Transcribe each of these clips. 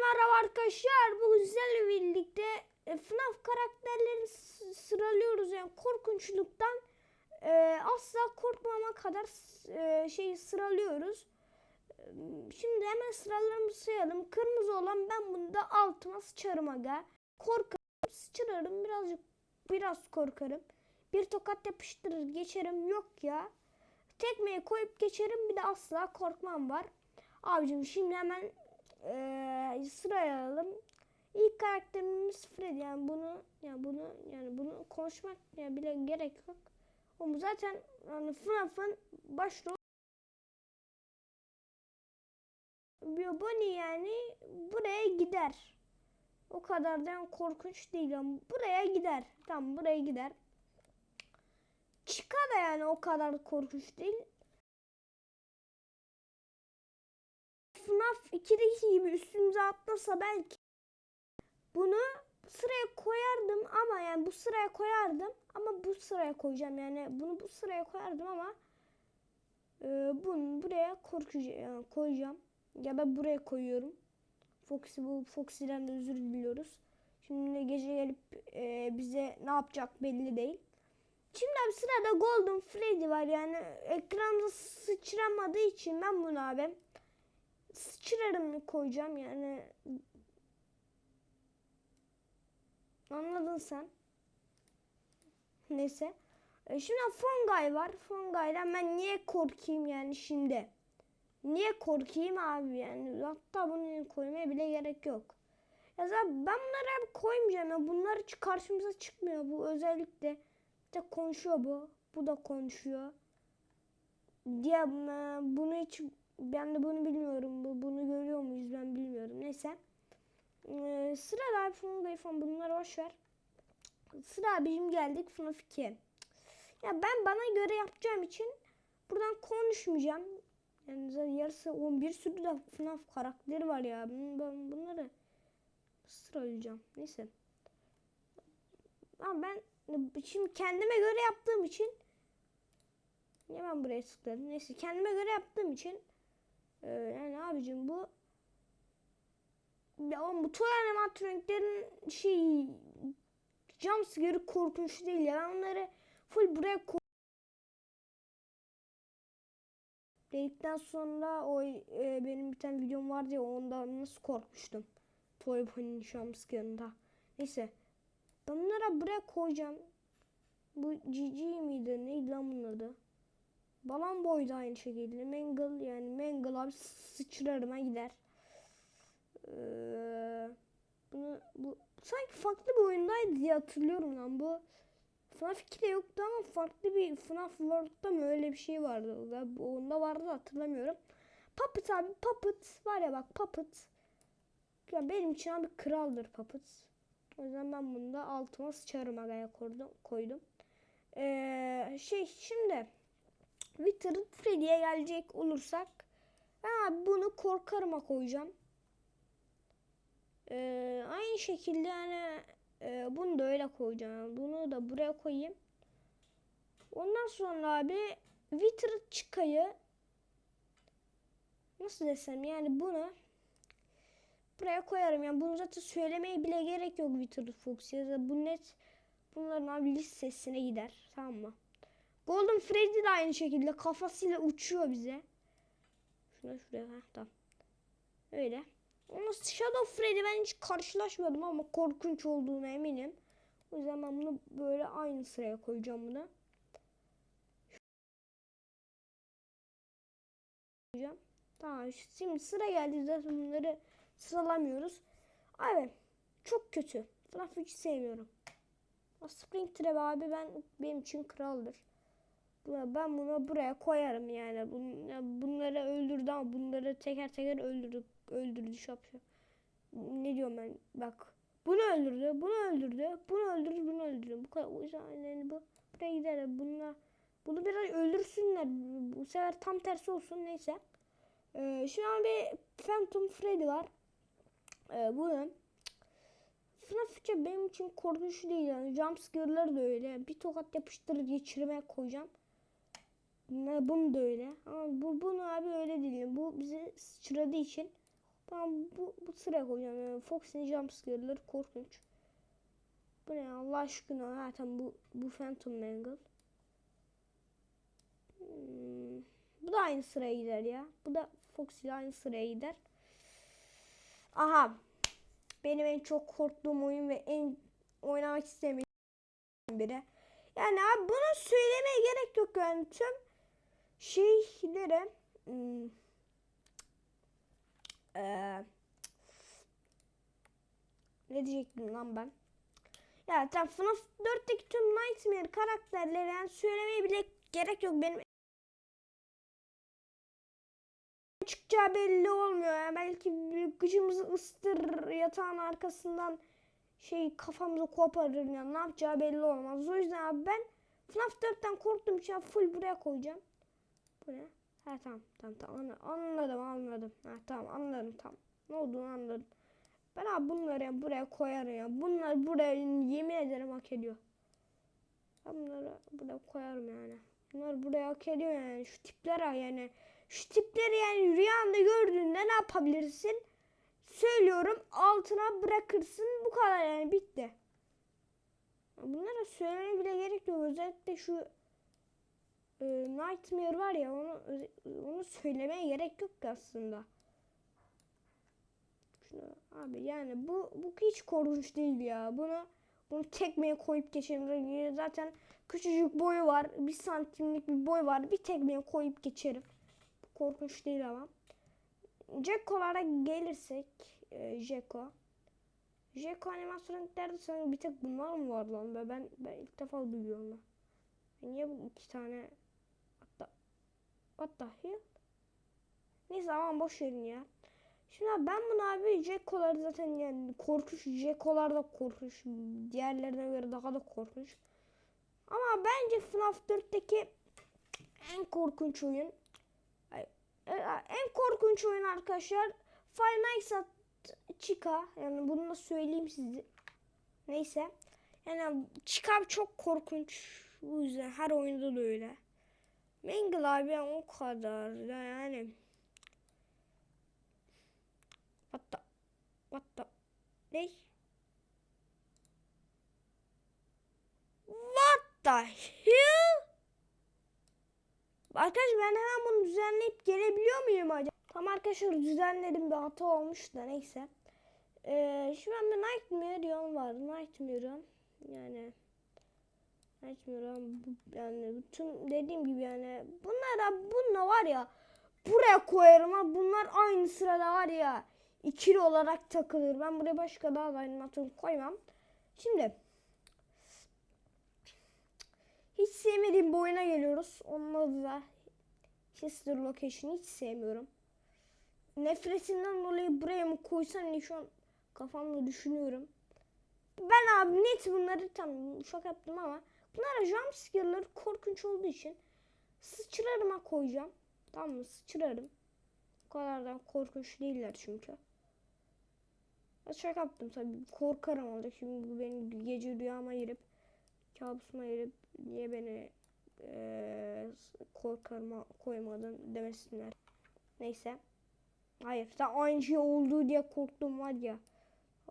merhaba arkadaşlar. Bugün sizlerle birlikte e, FNAF karakterlerini sıralıyoruz. Yani korkunçluktan e, asla korkmama kadar e, şeyi sıralıyoruz. E, Şimdi hemen sıralarımızı sayalım. Kırmızı olan ben bunda altıma sıçarım aga. Korkarım, sıçrarım birazcık biraz korkarım. Bir tokat yapıştırır geçerim yok ya. Tekmeye koyup geçerim bir de asla korkmam var. Abicim şimdi hemen eee sıraya alalım. İlk karakterimiz Freddy yani bunu yani bunu yani bunu konuşmak ya bile gerek yok. Ama zaten yani FNAF'ın başrol Bonnie yani buraya gider. O kadar da yani korkunç değil ama buraya gider. Tamam buraya gider. Chica da yani o kadar korkunç değil. FNAF 2'deki gibi üstümüze atlasa belki bunu sıraya koyardım ama yani bu sıraya koyardım ama bu sıraya koyacağım yani bunu bu sıraya koyardım ama e, bunu buraya korkacağım yani koyacağım ya da buraya koyuyorum. Foxy bu Foxy'den de özür diliyoruz. Şimdi gece gelip e, bize ne yapacak belli değil. Şimdi abi sırada Golden Freddy var yani ekranda sıçramadığı için ben bunu abi sıçrarım koyacağım yani. Anladın sen. Neyse. E, şimdi Fongay var. Fongay'dan ben niye korkayım yani şimdi? Niye korkayım abi yani? Hatta bunu koymaya bile gerek yok. Ya zaten ben bunları hep koymayacağım ya. Bunlar karşımıza çıkmıyor. Bu özellikle de konuşuyor bu. Bu da konuşuyor. Diye e, bunu hiç ben de bunu bilmiyorum. Bu- Bunu görüyor muyuz ben bilmiyorum. Neyse. Ee, sırada iPhone, iPhone bunları boş ver. Sıra abicim geldik FNAF 2. Ya ben bana göre yapacağım için buradan konuşmayacağım. Yani yarısı 11 sürü de FNAF karakteri var ya. Ben bunları sıralayacağım. Neyse. Ama ben şimdi kendime göre yaptığım için Niye ben buraya tıkladım? Neyse kendime göre yaptığım için ee, yani abicim bu ya oğlum bu toy animatroniklerin şey jumpscare'ı korkunç değil ya. Ben onları full buraya koy dedikten sonra o e, benim bir tane videom vardı ya onda nasıl korkmuştum. Toy Pony'nin jumpscare'ında. Neyse. Ben bunları buraya koyacağım. Bu Gigi miydi? Neydi lan bunun adı? Balon Boy da aynı şekilde. Mangle yani Mangle abi sıçrarıma gider. Ee, bunu bu sanki farklı bir oyundaydı diye hatırlıyorum lan bu. FNAF 2'de yoktu ama farklı bir FNAF World'da mı öyle bir şey vardı. Bu onda vardı hatırlamıyorum. Puppet abi Puppet var ya bak Puppet. Ya benim için abi kraldır Puppet. O yüzden ben bunu da altıma sıçarım agaya koydum. koydum. Ee, şey şimdi Withered Freddy'ye gelecek olursak ben abi bunu korkarıma koyacağım. Ee, aynı şekilde yani e, bunu da öyle koyacağım. Bunu da buraya koyayım. Ondan sonra abi Withered çıkayı nasıl desem yani bunu buraya koyarım. Yani bunu zaten söylemeye bile gerek yok Withered Fox ya da bu net bunların abi listesine gider. Tamam mı? Golden Freddy de aynı şekilde kafasıyla uçuyor bize. Şuna şuraya ha tamam. Öyle. Ama Shadow Freddy ben hiç karşılaşmadım ama korkunç olduğuna eminim. O yüzden ben bunu böyle aynı sıraya koyacağım bunu. Tamam şimdi sıra geldi zaten bunları sıralamıyoruz. Abi çok kötü. FNAF 3 sevmiyorum. O Springtrap abi ben benim için kraldır. Ben bunu buraya koyarım yani. Bun- ya Bunları öldürdü ama bunları teker teker öldürdü. Öldürdü şap şap. Ne diyorum ben? Bak. Bunu öldürdü, bunu öldürdü, bunu öldürdü, bunu öldürdü. Bu kadar. O yüzden yani bu buraya gider. Bunlar bunu biraz öldürsünler. Bu sefer tam tersi olsun neyse. Ee, şu an bir Phantom Freddy var. Ee, bunun FNAF 3'e benim için korkunç değil yani. Jumpscare'ları da öyle. Bir tokat yapıştırır geçirmeye koyacağım. Ne- Bunu da öyle. Ama bu bunu abi öyle değil. Bu bizi sıçradığı için Tamam bu, bu sıraya koyacağım. Yani Fox'in jumpscare'ları korkunç. Bu ne Allah aşkına zaten bu bu Phantom Mangle. Hmm, bu da aynı sıraya gider ya. Bu da Fox ile aynı sıraya gider. Aha. Benim en çok korktuğum oyun ve en oynamak istemediğim biri. Yani abi bunu söylemeye gerek yok yani tüm şeylere hmm, eee, ne diyecektim lan ben? Ya tam FNAF 4'teki tüm Nightmare karakterleri yani söylemeye bile gerek yok benim çıkacağı belli olmuyor. Yani belki gıcımızı ıstır yatağın arkasından şey kafamızı koparır yani ne yapacağı belli olmaz. O yüzden abi ben FNAF 4'ten korktuğum için full buraya koyacağım. Bu ne? Ha tamam tamam tamam anladım anladım. Ha tamam anladım tamam. Ne olduğunu anladım. Ben abi bunları ya buraya koyarım ya. Bunlar buraya yemin ederim hak ediyor. Ben bunları buraya koyarım yani. Bunlar buraya hak ediyor yani. Şu tipler yani. Şu tipleri yani rüyanda gördüğünde ne yapabilirsin? Söylüyorum altına bırakırsın. Bu kadar yani bitti. Bunlara söylemeye bile gerek yok. Özellikle şu e, Nightmare var ya onu onu söylemeye gerek yok ki aslında. Şunu, abi yani bu bu hiç korkunç değil ya. Bunu bunu tekmeye koyup geçerim. Zaten küçücük boyu var. Bir santimlik bir boy var. Bir tekmeye koyup geçerim. Korkunç değil ama. Jacko'lara gelirsek e, Jacko. Jacko animatroniklerde sanırım bir tek bunlar mı var lan? be? Ben, ben ilk defa duyuyorum ben. Niye bu iki tane what the hell? Neyse aman boş verin ya. Şimdi abi ben bunu abi Jacko'ları zaten yani korkunç Jacko'lar da korkunç. Diğerlerine göre daha da korkunç. Ama bence FNAF 4'teki en korkunç oyun e, en korkunç oyun arkadaşlar Five Nights at Chica. Yani bunu da söyleyeyim size. Neyse. Yani Chica çok korkunç. Bu yüzden her oyunda da öyle. Mangle abi o kadar da yani. What the? What the? Ne? What the hell? Arkadaşlar ben hemen bunu düzenleyip gelebiliyor muyum acaba? Tam arkadaşlar düzenledim bir hata olmuş da neyse. Ee, şimdi ben bir Nightmare var. Nightmare yani Nightmare yani bütün dediğim gibi yani bunlara bununla var ya buraya koyarım ha bunlar aynı sırada var ya ikili olarak takılır. Ben buraya başka daha da animasyon koymam. Şimdi hiç sevmediğim bir oyuna geliyoruz. Onun adı da Sister Location. Hiç sevmiyorum. Nefretinden dolayı buraya mı koysam diye şu an kafamda düşünüyorum. Ben abi net bunları tam uşak yaptım ama bunlara jumpscare'ları korkunç olduğu için sıçrarıma koyacağım. Tamam mı? Sıçrarım. O kadar da korkunç değiller çünkü. Şaka yaptım tabii. Korkarım olacak. Şimdi bu benim gece rüyama girip kabusuma girip niye beni ee, korkarıma koymadın demesinler. Neyse. Hayır. Sen aynı şey olduğu diye korktum var ya.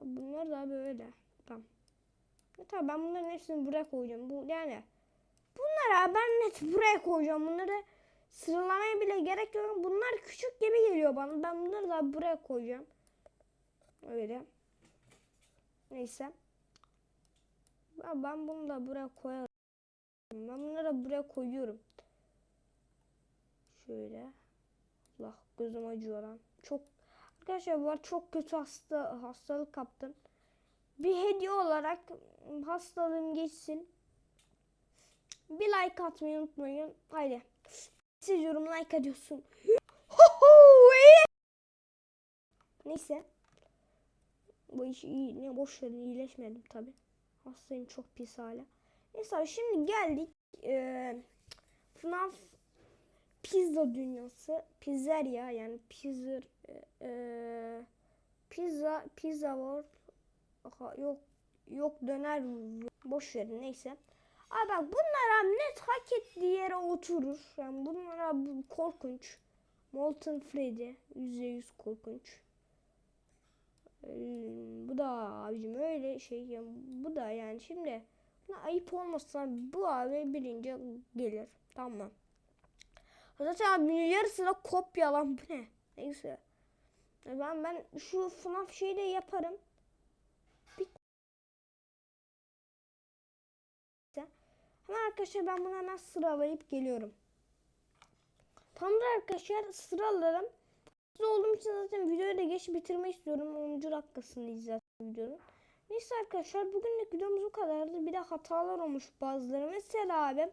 Bunlar da böyle. Tamam. Tamam ben bunların hepsini buraya koyacağım. Bu yani bunlara ben net buraya koyacağım. Bunları sıralamaya bile gerek yok. Bunlar küçük gibi geliyor bana. Ben bunları da buraya koyacağım. Öyle. Neyse. Ben bunu da buraya koyarım. Ben bunları da buraya koyuyorum. Şöyle. Allah gözüm acıyor lan. Çok arkadaşlar var çok kötü hasta hastalık kaptım. Bir hediye olarak hastalığım geçsin. Bir like atmayı unutmayın. Haydi. Seviyorum like ediyorsun. Neyse. Bu iş iyi. Ne boş verin iyileşmedim tabi. Hastayım çok pis hala. Neyse şimdi geldik. Ee, FNAF pizza dünyası. Pizzeria yani pizza e, pizza pizza world Aha, yok yok döner boş verin neyse. Abi bak bunlar net hak ettiği yere oturur. Yani bunlar abi korkunç. Molten Freddy %100 korkunç. Ee, bu da abicim öyle şey ya, bu da yani şimdi ayıp olmasa bu abi birinci gelir tamam zaten abi yarısı da kopya lan bu ne neyse ben ben şu FNAF şeyi de yaparım Hemen arkadaşlar ben bunu hemen sıralayıp geliyorum. Tamamdır arkadaşlar sıraladım. Hızlı olduğum için zaten videoyu da geç bitirmek istiyorum. 10. dakikasını izledim videonun. Neyse arkadaşlar bugünlük videomuz bu kadardı. Bir de hatalar olmuş bazıları. Mesela abi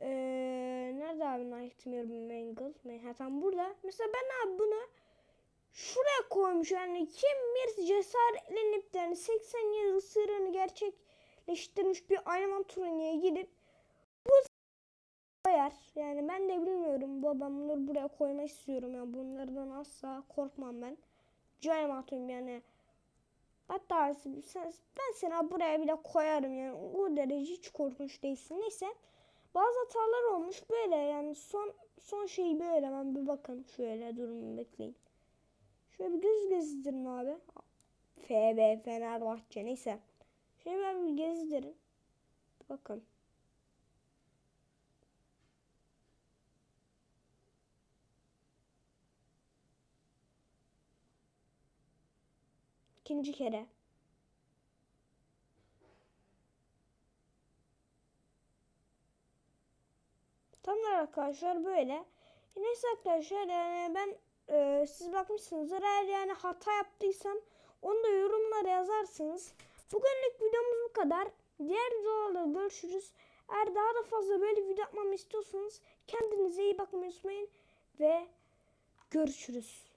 ee, nerede abi Nightmare Mangle? Ha tam burada. Mesela ben abi bunu şuraya koymuş yani kim bir cesaretlenip yani 80 yıl ısırığını gerçekleştirmiş bir animatroniğe gidip bu koyar. Yani ben de bilmiyorum babam bunları buraya koymak istiyorum yani bunlardan asla korkmam ben. Atıyorum yani. Hatta sen, ben seni buraya bile koyarım yani o derece hiç korkunç değilsin. Neyse bazı hatalar olmuş böyle yani son son şey böyle ben bir bakın şöyle durun bekleyin. Şöyle bir göz gezdirin abi. FB Fenerbahçe neyse. Şöyle ben bir gezdirin. Bakın. İkinci kere. Tamam arkadaşlar böyle. Neyse arkadaşlar yani ben e, siz bakmışsınızdır eğer yani hata yaptıysam onu da yorumlara yazarsınız. Bugünlük videomuz bu kadar. Diğer videolarda görüşürüz. Eğer daha da fazla böyle video yapmamı istiyorsanız kendinize iyi bakmayı unutmayın ve görüşürüz.